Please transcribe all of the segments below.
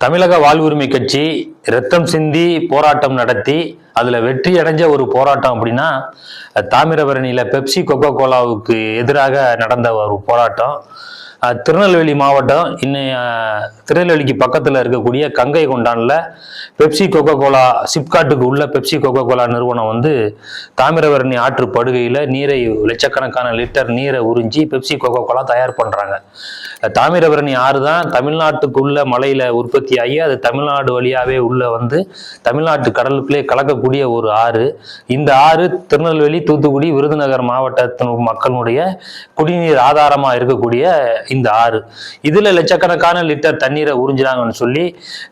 தமிழக வாழ்வுரிமை கட்சி ரத்தம் சிந்தி போராட்டம் நடத்தி அதுல வெற்றி அடைஞ்ச ஒரு போராட்டம் அப்படின்னா தாமிரபரணியில பெப்சி கொக்கோ கோலாவுக்கு எதிராக நடந்த ஒரு போராட்டம். திருநெல்வேலி மாவட்டம் இன்னும் திருநெல்வேலிக்கு பக்கத்துல இருக்கக்கூடிய கங்கை கொண்டான்ல பெப்சி கொக்கோ கோலா சிப்காட்டுக்கு உள்ள பெப்சி கொக்கோ கோலா நிறுவனம் வந்து தாமிரபரணி ஆற்று படுகையில நீரை லட்சக்கணக்கான லிட்டர் நீரை உறிஞ்சி பெப்சி கொக்கோ கோலா தயார் பண்றாங்க. தாமிரபரணி ஆறு தான் தமிழ்நாட்டுக்குள்ள மலையில உற்பத்தி ஆகி அது தமிழ்நாடு வழியாவே உள்ள வந்து தமிழ்நாட்டு கடலுக்குள்ளே கலக்கக்கூடிய ஒரு ஆறு. இந்த ஆறு திருநெல்வேலி தூத்துக்குடி விருதுநகர் மாவட்டத்தின் மக்களுடைய குடிநீர் ஆதாரமா இருக்கக்கூடிய இந்த ஆறு. இதில் லட்சக்கணக்கான லிட்டர் தண்ணீரை உறிஞ்சினாங்கன்னு சொல்லி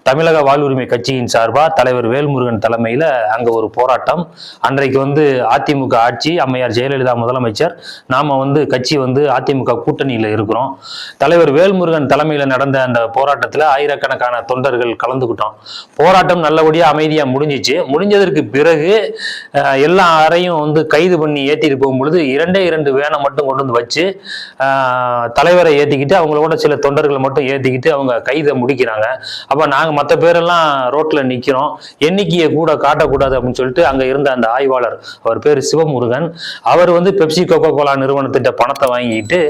தமிழக வாழ்வுரிமை கட்சியின் சார்பாக தலைவர் வேல்முருகன் தலைமையில் அங்கே ஒரு போராட்டம். அன்றைக்கு வந்து அதிமுக ஆட்சி அம்மையார் ஜெயலலிதா முதலமைச்சர் நாம வந்து கட்சி வந்து அதிமுக கூட்டணியில் இருக்கிறோம். தலைவர் வேல்முருகன் தலைமையில் நடந்த அந்த போராட்டத்தில் ஆயிரக்கணக்கான தொண்டர்கள் கலந்துக்கிட்டோம் போராட்டம் நல்லபடியாக அமைதியாக முடிஞ்சிச்சு. முடிஞ்சதற்கு பிறகு எல்லா அறையும் வந்து கைது பண்ணி ஏற்றிட்டு போகும்பொழுது இரண்டே இரண்டு வேனை மட்டும் கொண்டு வந்து வச்சு தலைவரை ஏற்றிக்கிட்டு அவங்களோட சில தொண்டர்களை மட்டும் ஏற்றிக்கிட்டு அவங்க கைதை முடிக்கிறாங்க. அப்போ நாங்கள் மற்ற பேரெல்லாம் ரோட்டில் நிற்கிறோம் எண்ணிக்கையை கூட காட்டக்கூடாது அப்படின்னு சொல்லிட்டு அங்கே இருந்த அந்த ஆய்வாளர் அவர் பேர் சிவமுருகன் அவர் வந்து பெப்சி கோகோ கோலா நிறுவனத்திட்ட பணத்தை வாங்கிட்டு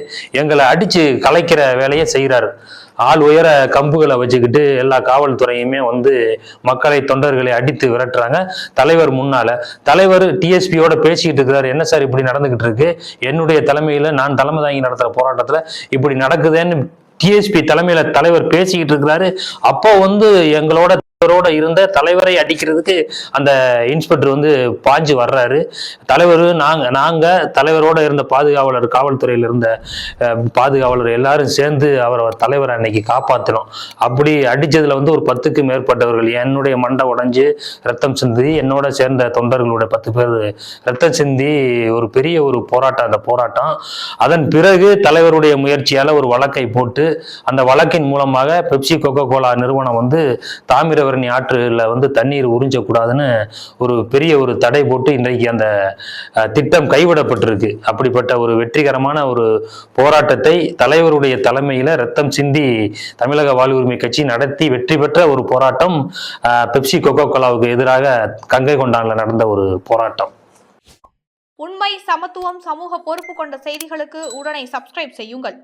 எங்களை அடித்து கலைக்கிற வேலையை செய்கிறாரு ஆள் உயர கம்புகளை வச்சுக்கிட்டு எல்லா காவல்துறையுமே வந்து மக்களை தொண்டர்களை அடித்து விரட்டுறாங்க. தலைவர் முன்னால. தலைவர் டிஎஸ்பியோட பேசிக்கிட்டு இருக்கிறாரு என்ன சார் இப்படி நடந்துகிட்டு இருக்கு? என்னுடைய தலைமையில நான் தலைமை தாங்கி நடத்துற போராட்டத்துல இப்படி நடக்குதுன்னு டிஎஸ்பி தலைமையில தலைவர் பேசிக்கிட்டு இருக்கிறாரு அப்போ வந்து எங்களோட தலைவரோட இருந்த தலைவரை அடிக்கிறதுக்கு அந்த இன்ஸ்பெக்டர் வந்து பாஞ்சு வர்றாரு. தலைவர் நாங்க நாங்க தலைவரோட இருந்த பாதுகாவலர் காவல்துறையில இருந்த பாதுகாவலர் எல்லாரும் சேர்ந்து அவரை தலைவரை அன்னைக்கு காப்பாத்தினோம். அப்படி அடிச்சதுல வந்து ஒரு பத்துக்கு மேற்பட்டவர்கள். என்னுடைய மண்டை உடைஞ்சு ரத்தம் சிந்தி என்னோட சேர்ந்த தொண்டர்களோட பத்து பேர் ரத்தம் சிந்தி ஒரு பெரிய ஒரு போராட்டம் அந்த போராட்டம். அதன் பிறகு தலைவருடைய முயற்சியால ஒரு வழக்கை போட்டு அந்த வழக்கின் மூலமாக பெப்சி கோகோ கோலா நிறுவனம் வந்து தாமிர தாமிரபரணி ஆற்றுல வந்து தண்ணீர் உறிஞ்சக்கூடாதுன்னு ஒரு பெரிய ஒரு தடை போட்டு இன்றைக்கு அந்த திட்டம் கைவிடப்பட்டிருக்கு. அப்படிப்பட்ட ஒரு வெற்றிகரமான ஒரு போராட்டத்தை தலைவருடைய தலைமையில ரத்தம் சிந்தி தமிழக வாழ்வுரிமை கட்சி நடத்தி வெற்றி பெற்ற ஒரு போராட்டம் பெப்சி கொக்கோ கோலாவுக்கு எதிராக கங்கை கொண்டான்ல நடந்த ஒரு போராட்டம். உண்மை சமத்துவம் சமூக பொறுப்பு கொண்ட செய்திகளுக்கு உடனே சப்ஸ்கிரைப் செய்யுங்கள்.